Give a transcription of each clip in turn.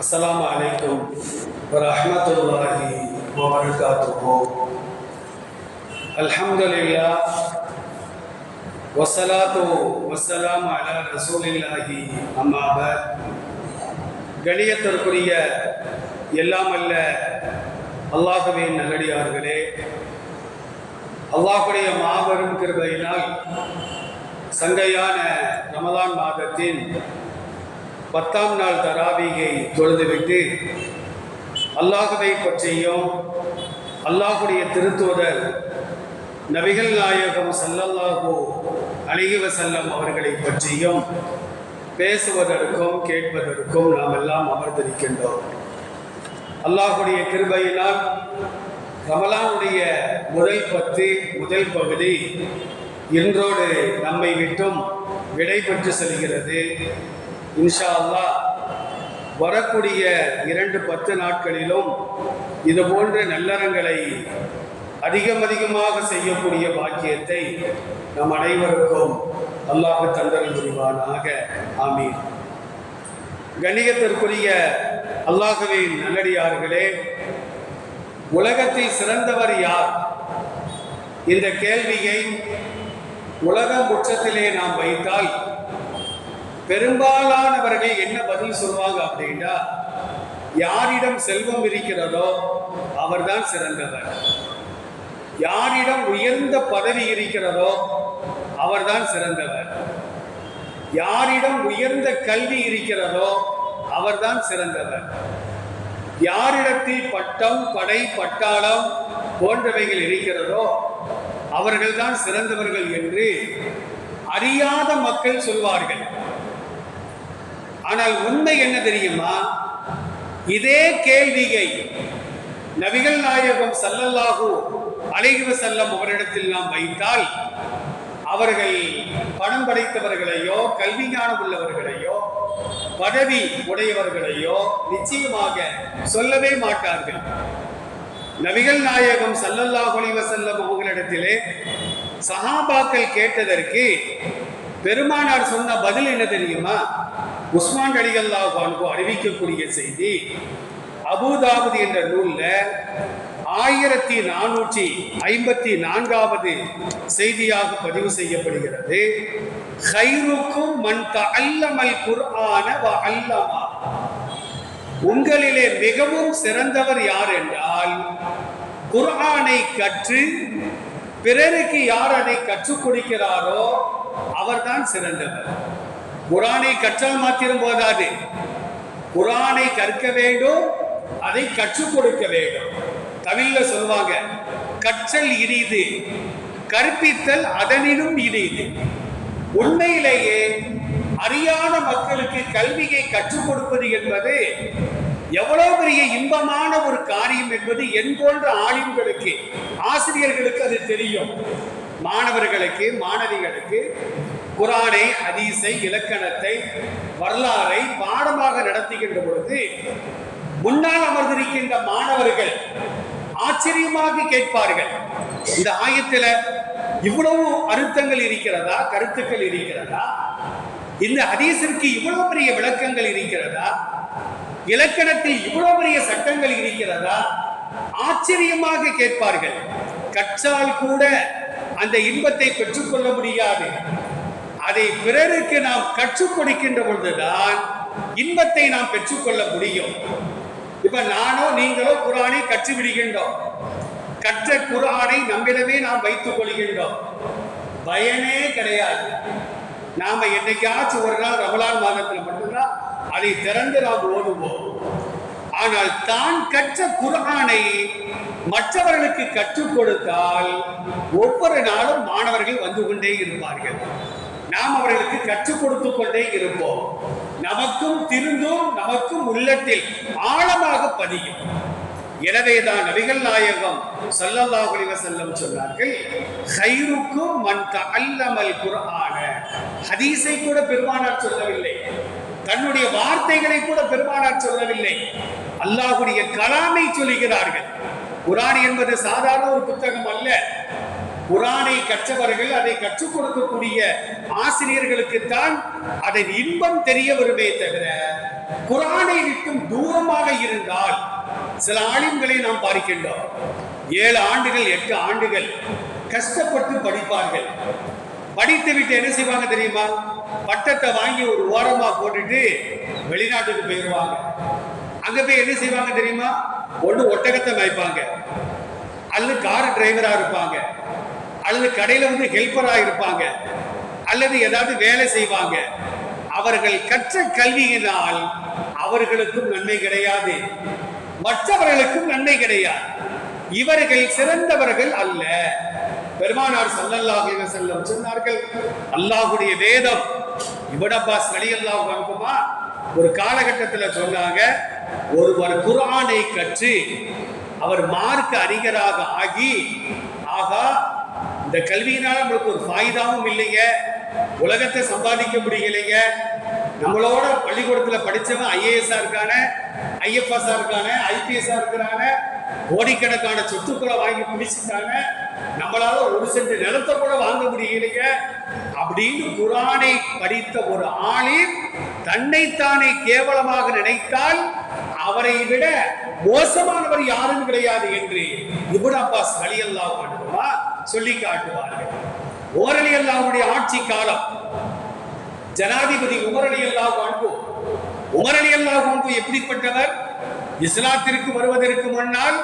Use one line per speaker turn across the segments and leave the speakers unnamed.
அஸ்லாம் வலைக்கும் வரமத்துல்லாஹி வபரகாத்துஹு. அல்ஹம்துலில்லா வசலாத்து வசலாம் அலா ரசூலில்லாஹி அம்மாப கணியத்திற்குரிய எல்லாம் அல்ல அல்லாஹுவின் நகடியார்களே. அல்லாஹுடைய மாபெரும் கிருபையினால் சங்கையான ரமதான் மாதத்தின் பத்தாம் நாள் தராபியை தொழுதுவிட்டு அல்லாஹுவை பற்றியும் அல்லாஹுடைய திருத்தூதர் நபிகள் நாயகம் சல்லல்லாஹு அழகிவ செல்லம் அவர்களை பற்றியும் பேசுவதற்கும் கேட்பதற்கும் நாம் எல்லாம் அமர்ந்திருக்கின்றோம். அல்லாஹுடைய கிருபையினால் ரமலானுடைய முதல் பத்து முதல் பகுதி இன்றோடு நம்மை விட்டும் விடை பெற்று செல்கிறது. இன்ஷா அல்லாஹ் வரக்கூடிய இரண்டு பத்து நாட்களிலும் இது போன்ற நல்லறங்களை அதிகம் அதிகமாக செய்யக்கூடிய பாக்கியத்தை நம் அனைவருக்கும் அல்லாஹ் தந்தல் புரிவானாக. ஆமீன். கணிகத்திற்குரிய அல்லாஹுவின் நல்லடியார்களே உலகத்தில் சிறந்தவர் யார்? இந்த கேள்வியை உலகம் உச்சத்திலே நாம் வைத்தால் பெரும்பாலானவர்கள் என்ன பதில் சொல்லுவாங்க அப்படின்னா யாரிடம் செல்வம் இருக்கிறதோ அவர்தான் சிறந்தவர். யாரிடம் உயர்ந்த பதவி இருக்கிறதோ அவர்தான் சிறந்தவர். யாரிடம் உயர்ந்த கல்வி இருக்கிறதோ அவர்தான் சிறந்தவர். யாரிடத்தில் பட்டம் படை பட்டாளம் போன்றவைகள் இருக்கிறதோ அவர்கள்தான் சிறந்தவர்கள் என்று அறியாத மக்கள் சொல்வார்கள். ஆனால் உண்மை என்ன தெரியுமா? இதே கேள்வியை நபிகள் நாயகம் சல்லல்லாஹு அலைஹி செல்லம் அவரிடத்தில் நாம் வைத்தால் அவர்கள் பணம் படைத்தவர்களையோ கல்வி ஞானம் உள்ளவர்களையோ பதவி உடையவர்களையோ நிச்சயமாக சொல்லவே மாட்டார்கள். நபிகள் நாயகம் சல்லல்லாஹு அலைஹி செல்லம் அவர்களிடத்திலே சஹாபாக்கள் கேட்டதற்கு பெருமானார் சொன்ன பதில் என்ன தெரியுமா? உஸ்மான் அலிகல்லா அன்பு அறிவிக்கக்கூடிய செய்தி அபுதாபுது என்ற நூல்ல ஆயிரத்தி நானூற்றி ஐம்பத்தி நான்காவது செய்தியாக பதிவு செய்யப்படுகிறது. ஹைருக்கும் மண் அல்லமல் குர்ஆன வ அல்லமா உங்களிலே மிகவும் சிறந்தவர் யார் என்றால் குர்ஆனை கற்று பிறருக்கு யார் அதை கற்றுக் கொடுக்கிறாரோ அவர்தான் சிறந்தவர். குரானை கற்றால் மாத்திரம் போதாது. குரானை கற்க வேண்டும் அதை கற்றுக் கொடுக்க வேண்டும். தமிழ்ல சொல்லுவாங்க கற்றல் இனிது கற்பித்தல் அதனிலும் இனிது. உண்மையிலேயே அறியாத மக்களுக்கு கல்வியை கற்றுக் கொடுப்பது என்பது எவ்வளவு பெரிய இன்பமான ஒரு காரியம் என்பது என் போன்ற ஆளுங்களுக்கு ஆசிரியர்களுக்கு அது தெரியும். மாணவர்களுக்கு மாணவிகளுக்கு குரானை ஹதீஸை இலக்கணத்தை வரலாறை பாடமாக நடத்துகின்ற பொழுது முன்னால் அமர்ந்திருக்கின்ற மாணவர்கள் ஆச்சரியமாக கேட்பார்கள். இந்த ஆயத்துல இவ்வளவு அழுத்தங்கள் இருக்கிறதா? கருத்துக்கள் இருக்கிறதா? இந்த ஹதீஸிற்கு இவ்வளவு பெரிய விளக்கங்கள் இருக்கிறதா? இலக்கணத்தில் இவ்வளவு பெரிய சட்டங்கள் இருக்கிறதா? ஆச்சரியமாக கேட்பார்கள். கற்றால் கூட அந்த இன்பத்தை பெற்றுக்கொள்ள முடியாது. அதை பிறருக்கு நாம் கற்றுக் கொடுக்கின்ற பொழுதுதான் இன்பத்தை நாம் பெற்றுக்கொள்ள முடியும். இப்ப நானோ நீங்களோ குரானை கற்று விடுகின்றோம். கற்ற குரானை நம்மிடமே நாம் வைத்துக் கொள்கின்றோம். பயனே கிடையாது. நாம என்னைக்காச்சும் ஒரு நாள் ரமலான் மாதத்தில் மட்டும்தான் அதை திறந்து நாம் ஓடுவோம் ஆனால் தான் கற்ற குரானை மற்றவர்களுக்கு கற்றுக் கொடுத்தால் ஒவ்வொரு நாளும் மாணவர்கள் வந்து கொண்டே இருப்பார்கள். கற்றுக் கொடுத்து கொண்டே இருப்போம். நமக்கும் திருந்தும் நமக்கும் உள்ளத்தில் ஆழமாக பதியும். எனவேதான் நபிகள் நாயகம் ஸல்லல்லாஹு செல்லம் சொன்னார்கள் ஹைருக்கும் மன் அல்லமல் குரான ஹதீஸை கூட பெருமானார் சொல்லவில்லை. தன்னுடைய வார்த்தைகளை கூட பெருமானார் சொல்லவில்லை. அல்லாஹுடைய கலாமை சொல்லுகிறார்கள் குரான் என்பது சாதாரண ஒரு புத்தகம் அல்ல. குரானை கற்றவர்கள் அதை கற்றுக் கொடுக்கக்கூடிய ஆசிரியர்களுக்கு தான் அதன் இன்பம் தெரிய வருமே தவிர குரானை விட்டும் தூரமாக இருந்தால் சில ஆலிம்களை நாம் பார்க்கின்றோம் ஏழு ஆண்டுகள் எட்டு ஆண்டுகள் கஷ்டப்பட்டு படிப்பார்கள். படித்து விட்டு என்ன செய்வாங்க தெரியுமா? பட்டத்தை வாங்கி ஒரு ஓரமா போட்டுட்டு வெளிநாட்டுக்கு போயிடுவாங்க. அங்க போய் என்ன செய்வாங்க தெரியுமா? ஒன்று ஒட்டகத்தை வைப்பாங்க அல்லது கார் டிரைவரா இருப்பாங்க. அல்லது கடையில வந்து ஹெல்ப்பராக இருப்பாங்க. அல்லது ஏதாவது வேலை செய்வாங்க. அவர்கள் கற்ற கல்வியினால் அவர்களுக்கும் நன்மை கிடையாது. மற்றவர்களுக்கும் நன்மை கிடையாது. இவர்கள் சிறந்தவர்கள் அல்ல. பெருமானார் ஸல்லல்லாஹு செல்லம் சொன்னார்கள் அல்லாஹ்வுடைய வேதம். இப்னு அப்பாஸ் அனுப்புமா ஒரு காலகட்டத்தில் சொன்னாங்க ஒருவர் குரானை கற்று அவர் மார்க்க அறிஞராக ஆகி ஆகா இந்த கல்வியினால் நம்மளுக்கு ஒரு ஃபாய்தாவும் இல்லைங்க. உலகத்தை சம்பாதிக்க முடியலைங்க. நம்மளோட பள்ளிக்கூடத்தில் படிச்சவன் ஐஏஎஸ்ஆ இருக்கான ஐஎஃப்எஸ்ஆ இருக்கான ஐபிஎஸ்ஆ இருக்கிறாங்க கோடிக்கணக்கான சொத்துக்களை வாங்கி முடிச்சுட்டாங்க நம்மளால ஒரு சென்ட் நிலத்தை கூட வாங்க முடியலைங்க. அப்படின்னு குரானை படித்த ஒரு ஆளின் தன்னைத்தானே கேவலமாக நினைத்தால் அவரை விட மோசமானவர் யாரும் கிடையாது என்று இபுன் அப்பாஸ் அலி அன்ஹுமா சொல்லி காட்டுவார்கள். ஓரளி அல்லாவுடைய ஆட்சி காலம் ஜனாதிபதி உமரளி அல்லாஹ் அன்பு உமர் அல்லாஹ் அன்பு எப்படிப்பட்டவர்? இஸ்லாத்திற்கு வருவதற்கு முன்னால்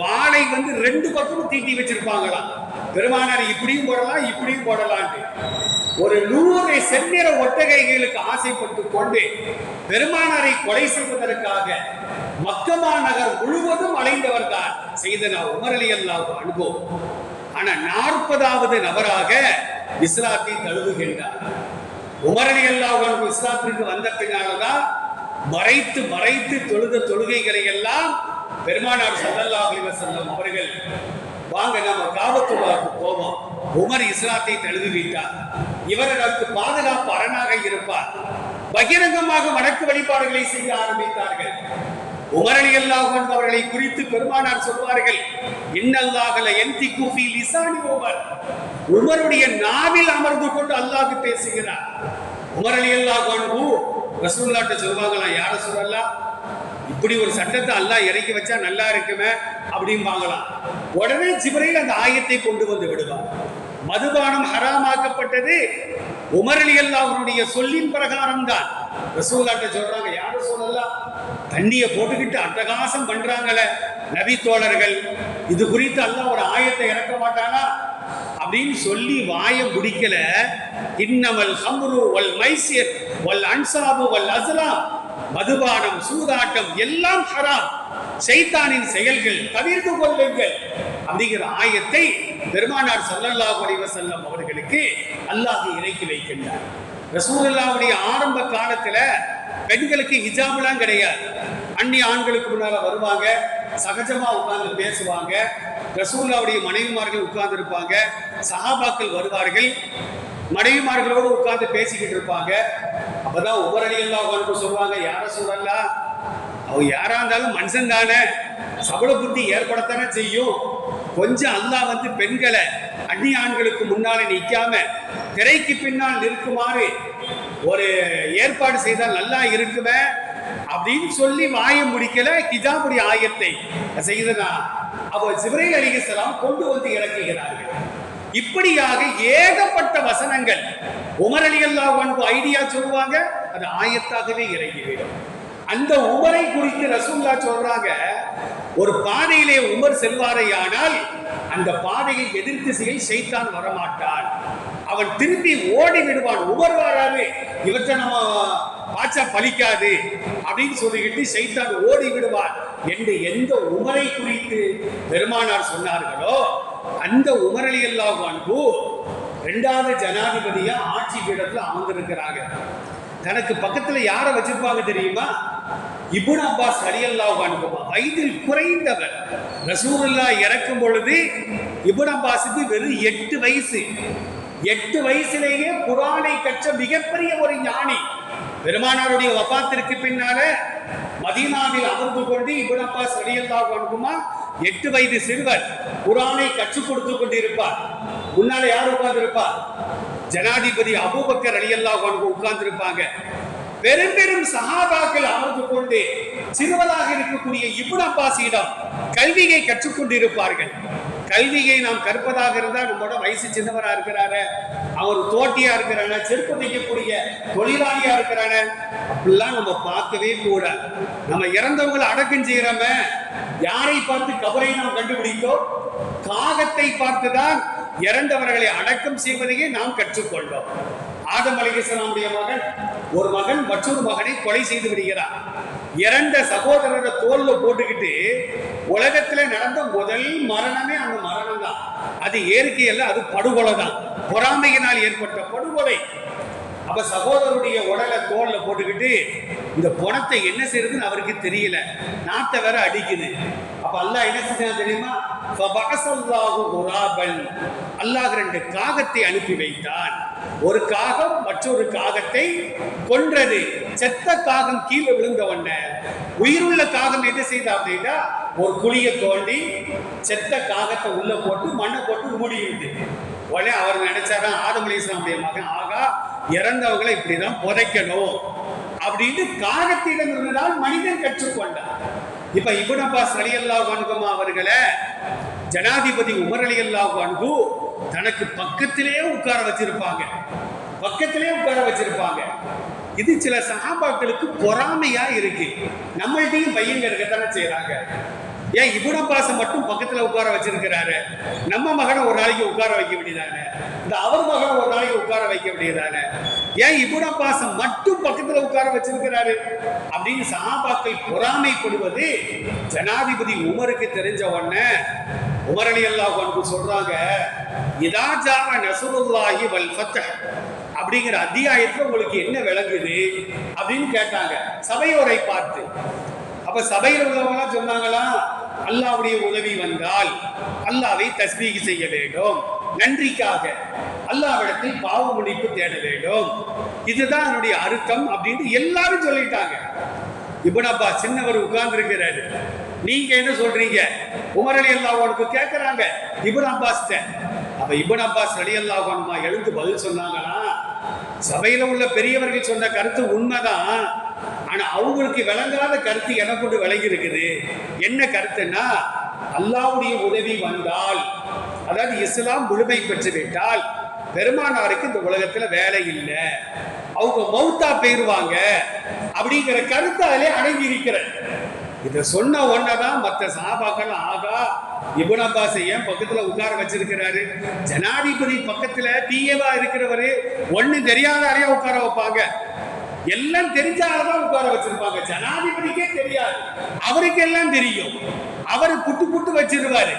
வாளை வந்து ரெண்டு பக்கமும் தீட்டி வச்சிருப்பாங்களாம். பெருமானார் இப்படியும் போடலாம் இப்படியும் போடலான்ட்டு. ஒரு நூறு செந்நிற ஒட்டகைகளுக்கு ஆசைப்பட்டு கொண்டு பெருமானாரை கொலை செய்வதற்காக மக்கமா நகர் முழுவதும் அலைந்தவர் தான் செய்தனா உமரலி அலி அல்லாஹ் அனுபவம் ஆனா நாற்பதாவது நபராக இஸ்லாத்தை தழுவுகின்றார். உமரலி அல்லாஹ் இஸ்லாத்திற்கு வந்த பின்னால்தான் மறைத்து மறைத்து தொழுத தொழுகைகளை எல்லாம் பெருமானார் சல்லல்லாஹ் செல்லும் அவர்கள் வாங்க நம்ம காபத்து போவோம் உமர் இஸ்லாத்தை தழுவி இவர் அதற்கு பாதுகாப்பு அரணாக இருப்பார். பகிரங்கமாக வணக்கு வழிபாடுகளை செய்ய ஆரம்பித்தார்கள். உமரணி அல்லாஹன் அவர்களை குறித்து பெருமானார் சொல்வார்கள் இன்னல்லாகல எந்தி குஃபி லிசானி உமர். உமருடைய நாவில் அமர்ந்து கொண்டு அல்லாஹ் பேசுகிறார். உமரணி அல்லாஹன் அன்பு ரசூல்லாட்ட சொல்வாங்களாம் யார சொல்லலாம் இப்படி ஒரு சட்டத்தை அல்லாஹ் இறக்கி வச்சா நல்லா இருக்குமே? அப்படிம்பாங்களாம். உடனே ஜிபரையில் அந்த ஆயத்தை கொண்டு வந்து விடுவார். மதுபானம் ஹராமாக்கப்பட்டது. உமரலி அவருடைய சொல்லின் பிரகாரம் தான். ரசூலாட்ட சொல்றாங்க யாரும் சொல்லலாம் தண்ணியை போட்டுக்கிட்டு அட்டகாசம் பண்றாங்களே நபி தோழர்கள். இது குறித்து அல்லாஹ் ஒரு ஆயத்தை இறக்க மாட்டானா? அப்படின்னு சொல்லி வாய முடிக்கல. இன்னமல் ஹம்ரு வல் மைசியர் வல் அன்சாபு வல் அஸ்லாம். மதுபானம் சூதாட்டம் எல்லாம் ஹராம். சைத்தானின் செயல்கள் தவிர்த்து கொள்ளுங்கள் அப்படிங்கிற ஆயத்தை பெருமானார் சல்லல்லா அலைஹி செல்லம் அவர்களுக்கு அல்லாஹ் இறக்கி வைக்கின்றார். ரசூலுல்லாஹ்வுடைய ஆரம்ப காலத்துல பெண்களுக்கு ஹிஜாபுலாம் கிடையாது. அந்நிய ஆண்களுக்கு முன்னால வருவாங்க சகஜமா உட்கார்ந்து பேசுவாங்க ரசூல்லாவுடைய மனைவிமார்கள் உட்கார்ந்து இருப்பாங்க சஹாபாக்கள் வருவார்கள். மனைவிமார்களோடு உட்கார்ந்து பேசிக்கிட்டு இருப்பாங்க. அப்பதான் ஒவ்வொரு எல்லாம் உட்காந்து சொல்லுவாங்க யார சொல்லலாம் அவ யாரா இருந்தாலும் மனுஷன் தானே. சபல புத்தி ஏற்படத்தானே செய்யும். கொஞ்சம் அல்லா வந்து பெண்களை அந்நிய ஆண்களுக்கு முன்னாலே நிற்காம திரைக்கு பின்னால் நிற்குமாறு ஒரு ஏற்பாடு செய்தால் நல்லா இருக்குமே? அப்படின்னு சொல்லி வாய முடிக்கல ஹிஜாபுடைய ஆயத்தை செய்தனா அவ சிவரை அலிகலாம் கொண்டு வந்து இறக்குகிறார்கள். இப்படியாக ஏகப்பட்ட வசனங்கள் உமர் அல்லா அல்லாஹ் ஐடியா சொல்லுவாங்க அது ஆயத்தாகவே இறங்கிவிடும். அந்த உமரை குறித்து ரசூல்லா சொல்றாங்க ஒரு பாதையிலே உமர் செல்வாரையானால் அந்த பாதையை எதிர் திசையில் செய்தான் வரமாட்டான். அவன் திரும்பி ஓடி விடுவான். உமர் வராது இவற்றை நம்ம பாச்சா பலிக்காது அப்படின்னு சொல்லிக்கிட்டு சைத்தான் ஓடி விடுவான். என்று எந்த உமரை குறித்து பெருமானார் சொன்னார்களோ அந்த உமரலி அல்லாஹ் அன்பு ரெண்டாவது ஜனாதிபதியா ஆட்சி பீடத்துல அமர்ந்திருக்கிறாங்க. தனக்கு பக்கத்துல யாரை வச்சிருப்பாங்க தெரியுமா? இபுன் அப்பாஸ் ரலியல்லாஹு அன்ஹு வயதில் குறைந்தவர். ரசூல்லா இறக்கும் பொழுது இபுன் அப்பாஸுக்கு வெறும் எட்டு வயசு. எட்டு வயசுலேயே குரானை கற்ற மிகப்பெரிய ஒரு ஞானி. பெருமானாருடைய வபாத்திற்கு பின்னால மதீனாவில் அமர்ந்து கொண்டு இபுன் அப்பாஸ் ரலியல்லாஹு அன்ஹுமா எட்டு வயது சிறுவர் குரானை கற்றுக் கொடுத்து கொண்டிருப்பார். முன்னால யார் உட்கார்ந்திருப்பார்? ஜனாதிபதி அபூபக்கர் அலியல்லாஹ் உட்கார்ந்து இருப்பாங்க பெரும் பெரும் சகாபாக்கள் அமர்ந்து கொண்டு சிறுவராக இருக்கக்கூடிய இபுன் அப்பாசியிடம் கல்வியை கற்றுக்கொண்டிருப்பார்கள் கல்வியை நாம் கற்பதாக இருந்தால் நம்மளோட வயசு சின்னவரா இருக்கிறாரு அவர் தோட்டியா இருக்கிறான செருப்பு தைக்கக்கூடிய தொழிலாளியா இருக்கிறான அப்படிலாம் நம்ம பார்க்கவே கூடாது. நம்ம இறந்தவங்களை அடக்கம் செய்யறோம யாரை பார்த்து கபரை நாம் கண்டுபிடித்தோம்? காகத்தை பார்த்துதான் இறந்தவர்களை அடக்கம் செய்வதையே நாம் கற்றுக்கொண்டோம். ஆதம் மகன் ஒரு மகன் மற்றொரு மகனை கொலை செய்து விடுகிறார் இறந்த சகோதரரை தோல்ல போட்டுக்கிட்டு உலகத்துல நடந்த முதல் மரணமே அந்த மரணம் தான் அது இயற்கையல்ல அது படுகொலை தான் பொறாமையினால் ஏற்பட்ட படுகொலை. அப்ப சகோதரருடைய உடலை தோல்ல போட்டுக்கிட்டு இந்த பணத்தை என்ன செய்யறதுன்னு அவருக்கு தெரியல. நாட்டை வேற அடிக்குது. அப்ப அல்லாஹ் என்ன செஞ்சான் தெரியுமா? குராபன். அல்லாஹ் ரெண்டு காகத்தை அனுப்பி வைத்தான். ஒரு காகம் மற்றொரு காகத்தை கொன்றது. செத்த காகம் கீழே விழுந்த உடனே உயிருள்ள காகம் என்ன செய்தா அப்படின்னா ஒரு குழியை தோண்டி செத்த காகத்தை உள்ள போட்டு மண்ணை போட்டு மூடிடுது. உடனே அவர் நினைச்சாரா ஆதம் இஸ்லாமுடைய மகன் இறந்தவங்களை இப்படிதான் புதைக்கணும் அப்படின்னு காகத்திடம் இருந்தால் மனிதன் கற்றுக்கொண்டார் இப்ப இபுன் அப்பாஸ் அலி அல்லாஹ் அனுகுமா அவர்களை ஜனாதிபதி உமர் அலி தனக்கு பக்கத்திலே உட்கார வச்சிருப்பாங்க. பக்கத்திலே உட்கார வச்சிருப்பாங்க. இது சில சகாபாக்களுக்கு பொறாமையா இருக்கு. நம்மள்டையும் பையங்க இருக்கத்தானே செய்யறாங்க ஏன் இபுன் அப்பாஸை மட்டும் பக்கத்துல உட்கார வச்சிருக்கிறாரு? நம்ம மகனை ஒரு நாளைக்கு உட்கார வைக்க வேண்டியதானே? இந்த அவர் மகனை ஒரு நாளைக்கு உட்கார வைக்க வேண்டியதானே? ஏன் இபுன் பாசம் மட்டும் பக்கத்துல உட்கார வச்சிருக்கிறாரு? அப்படின்னு சஹாபாக்கள் பொறாமைப்படுவது ஜனாதிபதி உமருக்கு தெரிஞ்ச உடனே உமரணி அலி கொண்டு சொல்றாங்க இதாஜா நசுருல்லாஹி வல் ஃபத்ஹ் அப்படிங்கிற அத்தியாயத்துல உங்களுக்கு என்ன விளங்குது? அப்படின்னு கேட்டாங்க. சபையோரை பார்த்து. அப்ப சபையில் உள்ளவங்களாம் சொன்னாங்களா அல்லாவுடைய உதவி வந்தால் அல்லாவை தஸ்மீக செய்ய வேண்டும். நன்றிக்காக அல்லாவிடத்தில் பாவ முடிப்பு தேட வேண்டும். இதுதான் என்னுடைய அர்த்தம் அப்படின்னு எல்லாரும் சொல்லிட்டாங்க. இபன் அப்பா சின்னவர் உட்கார்ந்து இருக்கிறாரு நீங்க என்ன சொல்றீங்க? உமரலி அலி உனக்கு கேட்கறாங்க இபன் அப்பாஸ் அப்ப இபன் அப்பாஸ் அலி அல்லாஹ் எழுந்து பதில் சொன்னாங்கன்னா சபையில உள்ள பெரியவர்கள் சொன்ன கருத்து உண்மைதான். ஆனா அவங்களுக்கு விளங்காத கருத்து எனக்கு கொண்டு விளங்கி இருக்குது என்ன கருத்துன்னா அல்லாவுடைய உதவி வந்தால் அதாவது இஸ்லாம் முழுமை பெற்று விட்டால் பெருமானாருக்கு இந்த உலகத்துல வேலை இல்லை. அவங்க மௌத்தா போயிருவாங்க. அப்படிங்கிற கருத்து அதிலே அடங்கி இருக்கிறது இதை சொன்ன உடனேதான் மற்ற சாபாக்கள் ஆகா இபுன் அப்பாஸை ஏன் பக்கத்துல உட்கார வச்சிருக்கிறாரு? ஜனாதிபதி பக்கத்துல பிஏவா இருக்கிறவரு. ஒண்ணு தெரியாத அறையா உட்கார வைப்பாங்க. எல்லாம் தெரிஞ்ச உட்கார வச்சிருப்பாங்க. ஜனாதிபதிக்கே தெரியாது. அவருக்கு எல்லாம் தெரியும். அவர் புட்டு புட்டு வச்சிருவாரு.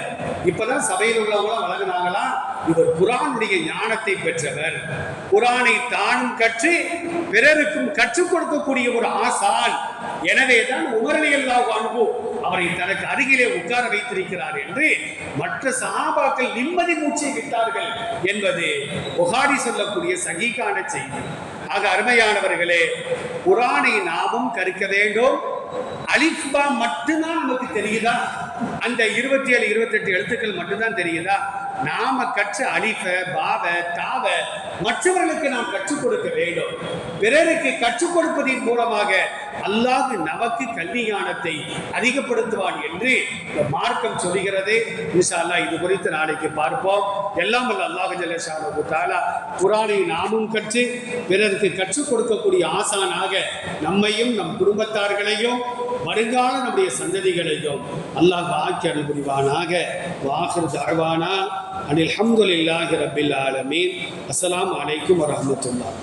இப்பதான் சபையில் உள்ளவங்களாம் வழங்கினாங்களாம் இவர் குரானுடைய ஞானத்தை பெற்றவர். குரானை தானும் கற்று பிறருக்கும் கற்றுக் கொடுக்கக்கூடிய ஒரு ஆசான். எனவே தான் உமரலி அல்லாஹ் அன்பு அவரை தனக்கு அருகிலே உட்கார வைத்திருக்கிறார் என்று மற்ற சகாபாக்கள் நிம்மதி மூச்சை விட்டார்கள் என்பது புகாரி சொல்லக்கூடிய சகிகான செய்தி. ஆக அருமையானவர்களே குரானை நாமும் கற்க வேண்டும். அலிஃபா மட்டும்தான் நமக்கு தெரியுதா? அந்த இருபத்தி ஏழு இருபத்தெட்டு எழுத்துக்கள் மட்டும்தான் தெரியுதா? நாம கற்ற அழிப்ப பாவ தாவ மற்றவர்களுக்கு நாம் கற்றுக் கொடுக்க வேண்டும். பிறருக்கு கற்றுக் கொடுப்பதின் மூலமாக அல்லாஹ் நமக்கு கல்வி ஞானத்தை அதிகப்படுத்துவான் என்று இந்த மார்க்கம் சொல்கிறது இன்ஷா இது குறித்து நாளைக்கு பார்ப்போம். எல்லாம் வல்ல அல்லாஹ் ஜல்லஷானு தாலா குரானை நாமும் கற்று பிறருக்கு கற்றுக் கொடுக்கக்கூடிய ஆசானாக நம்மையும் நம் குடும்பத்தார்களையும் வருங்கால நம்முடைய சந்ததிகளையும் அல்லாஹ் ஆக்கி அருள் புரிவானாக வாஹிர் தாழ்வானா அனில் அல்ஹம்துலில்லாஹி ரபில் ஆலமீன். அஸ்லாம் அலைக்கும் வரஹ்மத்துல்லாஹ்